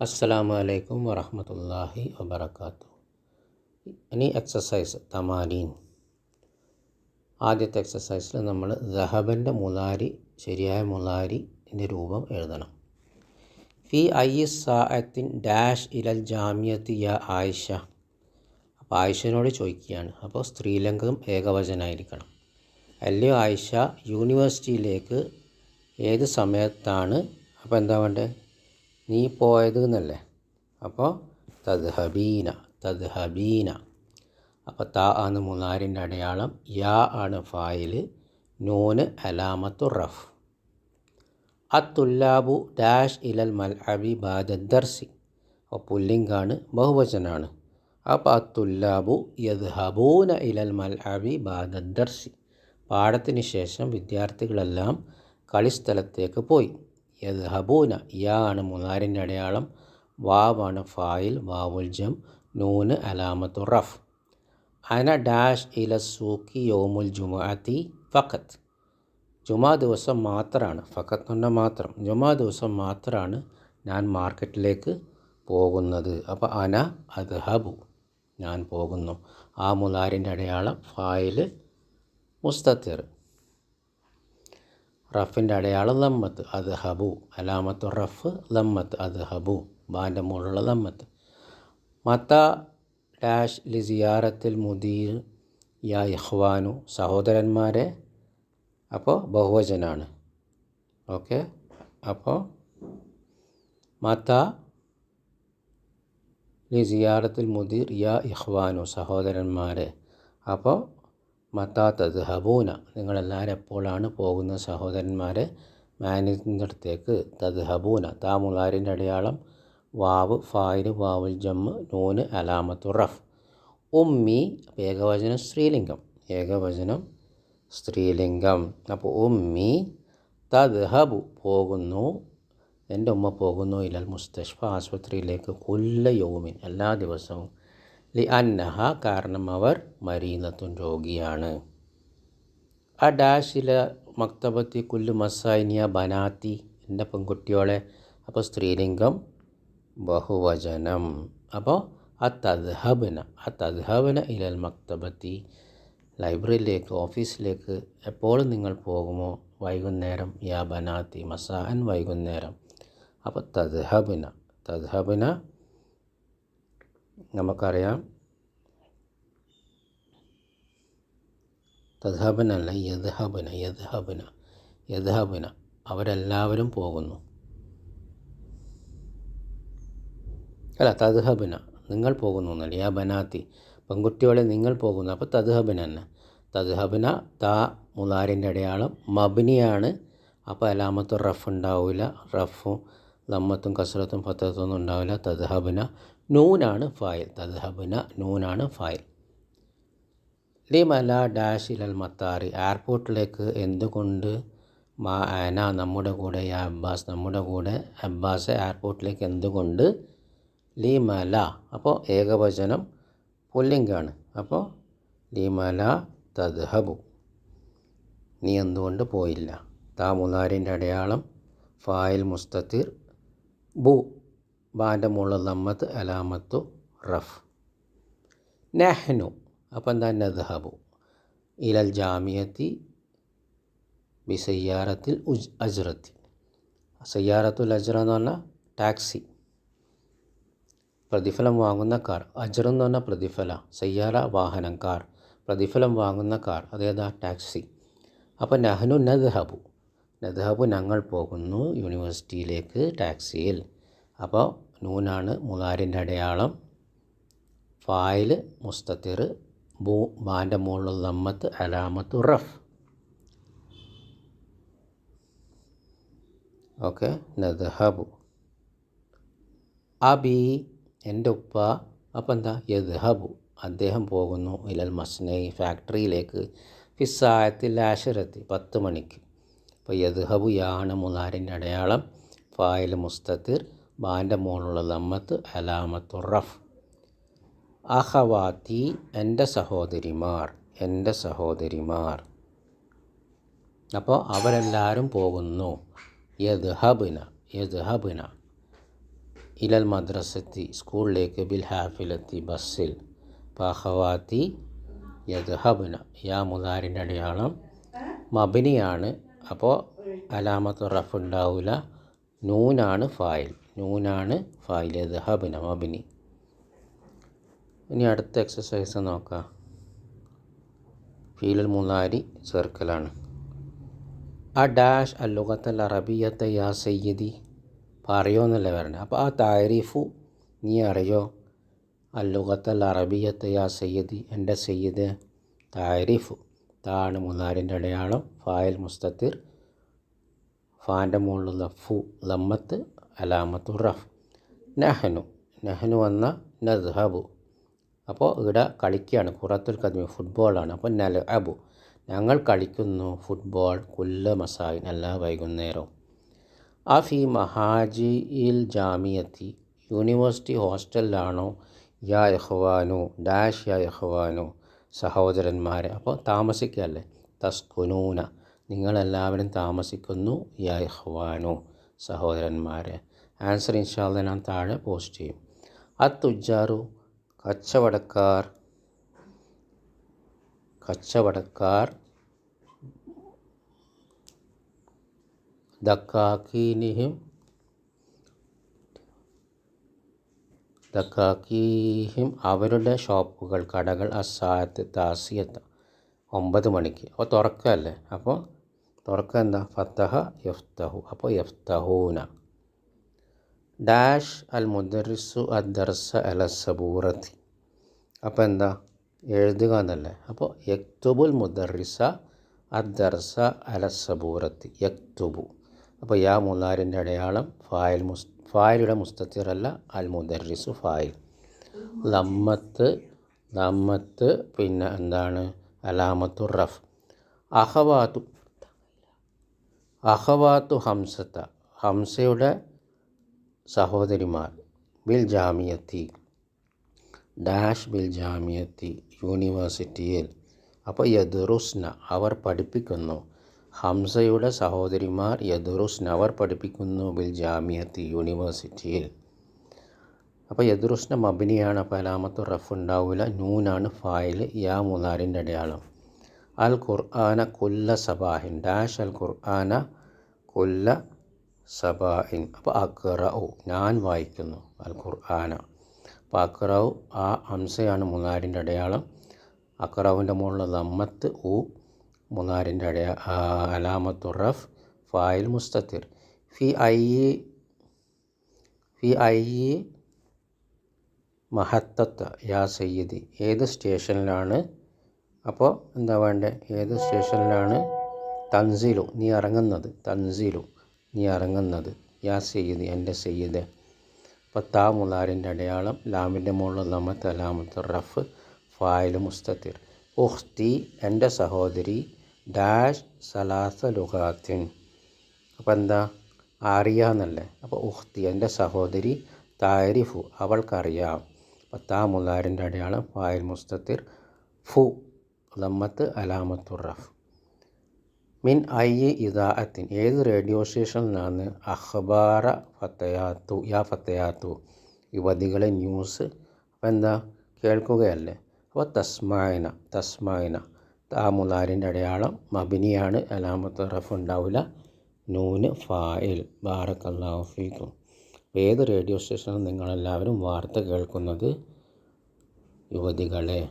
അസ്സലാമു അലൈക്കും വറഹമത്തല്ലാഹി വബർക്കാത്തു ഇനി എക്സസൈസ് തമാലീൻ. ആദ്യത്തെ എക്സസൈസിൽ നമ്മൾ ദഹബന്റെ മുലാരി ശരിയായ മുലാരിന്റെ രൂപം എഴുതണം. ഫി ഐ സാഅത്തിൻ ഡാഷ് ഇലൽ ജാമിയത്ത് യ ആയിഷ. അപ്പോൾ ആയിഷനോട് ചോദിക്കുകയാണ്. അപ്പോൾ സ്ത്രീലിംഗം ഏകവചനായിരിക്കണം. അല്ലയോ ആയിഷ യൂണിവേഴ്സിറ്റിയിലേക്ക് ഏത് സമയത്താണ്? അപ്പോൾ എന്താ വേണ്ടത് നീ പോയത് എന്നല്ലേ അപ്പോൾ തദ്ഹബീന തദ്ഹബീന. അപ്പോൾ താ ആണ് മുനാരിന്റെ അടയാളം യാ ആണ് ഫായിൽ നൂന് അലാമത്തു റഫ്. അത്തുല്ലാബു ഡാഷ് ഇലൽ മൽ അബി ബാദർസി അപ്പോൾ പുല്ലിംഗാണ് ബഹുവചനാണ്. അപ്പോൾ അത്തുല്ലാബു യദ്ഹബൂന ഇലൽ മൽ അബി ബാദർസി പാഠത്തിന് ശേഷം വിദ്യാർത്ഥികളെല്ലാം കളിസ്ഥലത്തേക്ക് പോയി. യദ്ഹബൂന യാ ആണ് മുനാരിന്റെ അടയാളം. വാവാണ് ഫായിൽ വാവുൽ ജം നൂന് അലാമത്തു റഫ്. അന ഡാഷ് ഇല സൂക്കി യോമുൽ ജുമാഅത്തി ഫഖത്ത് ജുമാ ദിവസം മാത്രമാണ് ഫഖത്ത് എന്ന് മാത്രം. ജുമാ ദിവസം മാത്രമാണ് ഞാൻ മാർക്കറ്റിലേക്ക് പോകുന്നത്. അപ്പോൾ അന അദ്ഹബു ഞാൻ പോകുന്നു. ആ മുലാരിന്റെ അടയാളം ഫായിൽ മുസ്തത്തിർ. റഫിന്റെ അടയാളം ലമ്മത്ത് അത് ഹബു അലാമത്ത് റഫ് ലമ്മത്ത് അത് ഹബു ബാന്റെ മുകളിലുള്ള ലമ്മത്ത്. മത്ത ഡാഷ് ലി സിയാറത്തിൽ മുദീർ യാ ഇഹ്വാനു സഹോദരന്മാരെ. അപ്പോൾ ബഹുവചനാണ്. ഓക്കെ? അപ്പോൾ മത്ത ലി സിയാറത്തിൽ മുദീർ യാ ഇഹ്വാനു സഹോദരന്മാരെ. അപ്പോൾ മത്താ ഹബൂന നിങ്ങളെല്ലാവരും എപ്പോഴാണ് പോകുന്ന സഹോദരന്മാരെ? മാനേജിന്റെ അടുത്തേക്ക് തദ്ഹബൂന താമുലാരിന്റെ അടയാളം. വാവ് ഫായിൽ വാവുൽ ജമ്മ് നൂന് അലാമത്തു റഫ്. ഉമ്മി ഏകവചനം സ്ത്രീലിംഗം. ഏകവചനം സ്ത്രീലിംഗം. അപ്പോൾ ഉമ്മി തദ്ഹബു പോകുന്നു. എന്റെ ഉമ്മ പോകുന്നു ഇലൽ മുസ്തഷ്ഫ ആശുപത്രിയിലേക്ക് കൊല്ല യോമിൻ. എല്ലാ ദിവസവും ലി അന്നഹ കാരണം അവർ മരീനത്തും രോഗിയാണ്. ആ ഡാഷില മക്തബത്തി കുല്ലു മസായിനിയ ബനാത്തി എന്റെ പെൺകുട്ടിയോളെ അപ്പോൾ സ്ത്രീലിംഗം ബഹുവചനം. അപ്പോൾ ആ തദ്ഹബന ആ തദ്ഹബന ഇലൽ മക്തബത്തി ലൈബ്രറിയിലേക്ക് ഓഫീസിലേക്ക് എപ്പോഴും നിങ്ങൾ പോകുമോ? വൈകുന്നേരം യാ ബനാത്തി മസാൻ വൈകുന്നേരം. അപ്പോൾ തദ്ഹബന തദ്ഹബന നമുക്കറിയാം. തദ്ഹബനല്ല യദ്ഹബന യദ്ഹബന യദ്ഹബന. അവരെല്ലാവരും പോകുന്നു. അല്ല തദ്ഹബന. നിങ്ങൾ പോകുന്നു എന്നല്ല? യാ ബനാത്തി. പെൺകുട്ടികളെ നിങ്ങൾ പോകുന്നു. അപ്പോൾ തദ്ഹബന തന്നെ തദ്ഹബന താ മുലാരിന്റെ അടയാളം. മബിനിയാണ്. അപ്പോൾ അലാമത്ത് റഫ് ഉണ്ടാവില്ല. റഫും ലമ്മത്തും കസറത്തും ഫത്തത്തൊന്നും ഉണ്ടാവില്ല. തദ്ഹബന നൂനാണ് ഫായിൽ. തദ്ഹബുന നൂനാണ് ഫായിൽ. ലിമല ഡാഷ് ഇലൽ മത്താറി. എയർപോർട്ടിലേക്ക് എന്തുകൊണ്ട് മാ ആന നമ്മുടെ കൂടെ യാ അബ്ബാസ് നമ്മുടെ കൂടെ അബ്ബാസ് എയർപോർട്ടിലേക്ക് എന്തുകൊണ്ട്? ലിമല. അപ്പോൾ ഏകവചനം പുല്ലിംഗാണ്. അപ്പോൾ ലിമല തദ്ഹബു. നീ എന്തുകൊണ്ട് പോയില്ല? താ മുലാരിന്റെ അടയാളം ഫായിൽ മുസ്തത്തിർ ബു. ബാന്റെ മുള്ള നമ്മത്ത് അലാമത്തു റഫ്. നെഹ്നു അപ്പം എന്താ നദ്ഹബു? ഇലൽ ജാമിയത്തി ബി സയ്യാറത്തിൽ ഉജ് അജ്റത്തി. സയ്യാറത്തുൽ അജ്റ എന്ന് പറഞ്ഞാൽ ടാക്സി. പ്രതിഫലം വാങ്ങുന്ന കാർ. അജ്റ എന്ന് പറഞ്ഞാൽ പ്രതിഫല. സയ്യാറ വാഹനം കാർ. പ്രതിഫലം വാങ്ങുന്ന കാർ. അതേതാ ടാക്സി. അപ്പോൾ നഹ്നു നദ്ഹബു. നദ്ഹബു ഞങ്ങൾ പോകുന്നു യൂണിവേഴ്സിറ്റിയിലേക്ക് ടാക്സിയിൽ. അപ്പോൾ നൂനാണ് മുഖാരിന്റെ അടയാളം. ഫായിൽ മുസ്തത്തിർ ബൂ ബാന്റെ മുകളിൽ നമ്മത്ത് അലാമത്ത് റഫ്. ഓക്കെ നദ്ഹബു. അബി എന്റെ ഉപ്പ അപ്പം എന്താ? യദ്ഹബു. അദ്ദേഹം പോകുന്നു ഇലൽ മസ്നൈ ഫാക്ടറിയിലേക്ക് ഫിസായത്തിൽ ആശരത്തി പത്ത് മണിക്ക്. അപ്പോൾ യദ്ഹബു യാണ് മുതാരിന്റെ അടയാളം. ഫായിൽ മുസ്തത്തിർ ബാന്റെ മോളുള്ള ലമ്മത്ത് അലാമത്തു റഫ്. അഹവാത്തി എന്റെ സഹോദരിമാർ എന്റെ സഹോദരിമാർ. അപ്പോൾ അവരെല്ലാവരും പോകുന്നു. യദ്ഹബിന യദ്ഹബിന. ഇലൽ മദ്രസത്തി സ്കൂളിലേക്ക് ബിൽ ഹാഫിലെത്തി ബസ്സിൽ പഹവാത്തി യദ്ഹബിന യാ മുതാരിന്റെ അടയാളം. മബിനിയാണ്. അപ്പോൾ അലാമത്ത് റഫ് ഉണ്ടാവില്ല നൂനാണ് ഫായിൽ. നൂനാണ് ഫായിൽ യദ്ഹബുന മബിനി ഇനി അടുത്ത എക്സസൈസ് നോക്കാം. ഫീലിൽ മൂന്നാരി ചേർക്കലാണ് ആ ഡാഷ് അല്ലുഖത്തൽ അറബിയത്തെ യാ സയ്യദി. പറയുമെന്നല്ലേ വരണേ അപ്പോൾ ആ താരീഫു നീ അറിയോ? അല്ലുഖത്തൽ അറബിയത്തെ യാ സയ്യദി എന്റെ സയ്യദ് താരിഫു. താണ് മൂന്നാരിന്റെ അടയാളം ഫായൽ മുസ്തത്തിർ ഫാന്റെ മുകളിലുള്ള ഫു ലമ്മത്ത് അലാമത്തു റഫ്. നഹനു നഹനു വന്ന നദ്ഹബു. അപ്പോൾ ഇവിടെ കളിക്കുകയാണ് കുറത്തുൽ കദ്മി ഫുട്ബോളാണ്. അപ്പോൾ നൽ അബു ഞങ്ങൾ കളിക്കുന്നു ഫുട്ബോൾ കുല്ല മസായി എല്ലാ വൈകുന്നേരവും. ആ മഹാജി ഇൽ ജാമിയത്തി യൂണിവേഴ്സിറ്റി ഹോസ്റ്റലിലാണോ? യാ യഹ്വാനു ഡാഷ് യാ യഹ്വാനു സഹോദരന്മാരെ. അപ്പോൾ താമസിക്കുകയല്ലേ? തസ്കുനൂന. നിങ്ങളെല്ലാവരും താമസിക്കുന്നു. യാ യഹ്വാനു സഹോദരന്മാരെ. ആൻസർ ഇൻഷാല്ല ഞാൻ താഴെ പോസ്റ്റ് ചെയ്യും. അത്തുജാറു കച്ചവടക്കാർ കച്ചവടക്കാർ ദക്കാക്കീനിഹിം ദക്കാക്കീഹിം അവരുടെ ഷോപ്പുകൾ കടകൾ അസാത്ത് താസിയത്ത് ഒമ്പത് മണിക്ക്. അപ്പോൾ തുറക്കല്ലേ? അപ്പോൾ തുറക്ക എന്താ? ഫത്തഹ യഫ്തഹു. അപ്പോൾ യഫ്തഹൂന. ഡാഷ് അൽ മുദറിസു അദ്ദർസ അല സബൂറത്തി അപ്പോൾ എന്താ? എഴുതുക എന്നല്ലേ? അപ്പോൾ യക്തുബുൽ മുദറിസ അദ്ദർസ അല സബൂറത്തി യക്തുബു. അപ്പോൾ യാ മൂന്നാറിന്റെ അടയാളം ഫായൽ മുസ് ഫായലുടെ മുസ്തത്തിറല്ല അൽ മുദറിസു ഫായൽ. ലമ്മത്ത് ലമ്മത്ത് പിന്നെ എന്താണ്? അലാമത്തു റഫ് അഹവാത്തു അഹവാത്തു ഹംസത്ത ഹംസയുടെ സഹോദരിമാർ ബിൽ ജാമിയത്തി ഡാഷ് ബിൽ ജാമിയത്തി യൂണിവേഴ്സിറ്റിയിൽ. അപ്പോൾ യദുറുസ്ന അവർ പഠിപ്പിക്കുന്നു. ഹംസയുടെ സഹോദരിമാർ യദുറുസ്ന അവർ പഠിപ്പിക്കുന്നു ബിൽ ജാമിയത്തി യൂണിവേഴ്സിറ്റിയിൽ. അപ്പോൾ യദുറുസ്ന മബിനിയാണ് അപ്പോൾ അലാമത്ത് റഫ് ഉണ്ടാവില്ല നൂനാണ് ഫായിൽ യാ മൂന്നാറിന്റെ അടയാളം. അൽ ഖുർആന കൊല്ല സബാഹിൻ ഡാഷ് അൽ ഖുർആന കൊല്ല സബാഹിൻ. അപ്പോൾ അക്റഉ ഞാൻ വായിക്കുന്നു അൽ ഖുർആന അപ്പോൾ അക്റഉ ആ ഹംസയാണ് മുനാരിന്റെ അടയാളം. അക്റവിന്റെ മുകളിൽ ദമ്മത്ത് ഉ മുനാരിന്റെ അടയാ അലാമത്തു റഫ് ഫായിൽ മുസ്തത്തിർ. ഫി ഐ ഫി ഐ മഹത്തത്ത യാ സയ്യിദി. ഏത് സ്റ്റേഷനിലാണ് അപ്പോൾ എന്താ വേണ്ടത് ഏത് സ്റ്റേഷനിലാണ് തൻസീലു നീ ഇറങ്ങുന്നത്? തൻസീലു നീ ഇറങ്ങുന്നത്. യാ സെയ്ത് എന്റെ സയ്യിദ്. അപ്പോൾ താ മുലാരിന്റെ അടയാളം ലാമിന്റെ മുകളിൽ നമ്മ അലാമത്ത് റഫ് ഫായിൽ മുസ്തത്തിർ. ഉഖ്തി എന്റെ സഹോദരി ഡാഷ് സലാസ ലുഹാത്തിൻ അപ്പോൾ എന്താ? അറിയാന്നല്ലേ അപ്പോൾ ഉഖ്തി എന്റെ സഹോദരി താരിഫു അവൾക്കറിയാം. അപ്പോൾ താ മുലാരിന്റെ അടയാളം ഫായിൽ മുസ്തത്തിർ. ഫു ലമ്മത്ത് അലാമത്തുറഫ്. മിൻ ഐ ഇദാഅത്തിൻ. ഏത് റേഡിയോ സ്റ്റേഷനിലാണ് അഖ്ബാറ ഫത്തയാത്തു യാ ഫത്തയാത്തു? യുവതികളെ ന്യൂസ്. അപ്പം എന്താ? കേൾക്കുകയല്ലേ? അപ്പോൾ തസ്മായന തസ്മായന. താമുലാരിന്റെ അടയാളം മബിനിയാണ്. അലാമത്ത് റഫ് ഉണ്ടാവില്ല. നൂന് ഫായിൽ. ബാറക്കല്ലാഫിക്കും ഏത് റേഡിയോ സ്റ്റേഷനിൽ നിങ്ങളെല്ലാവരും വാർത്ത കേൾക്കുന്നത്? യുവതികളെ.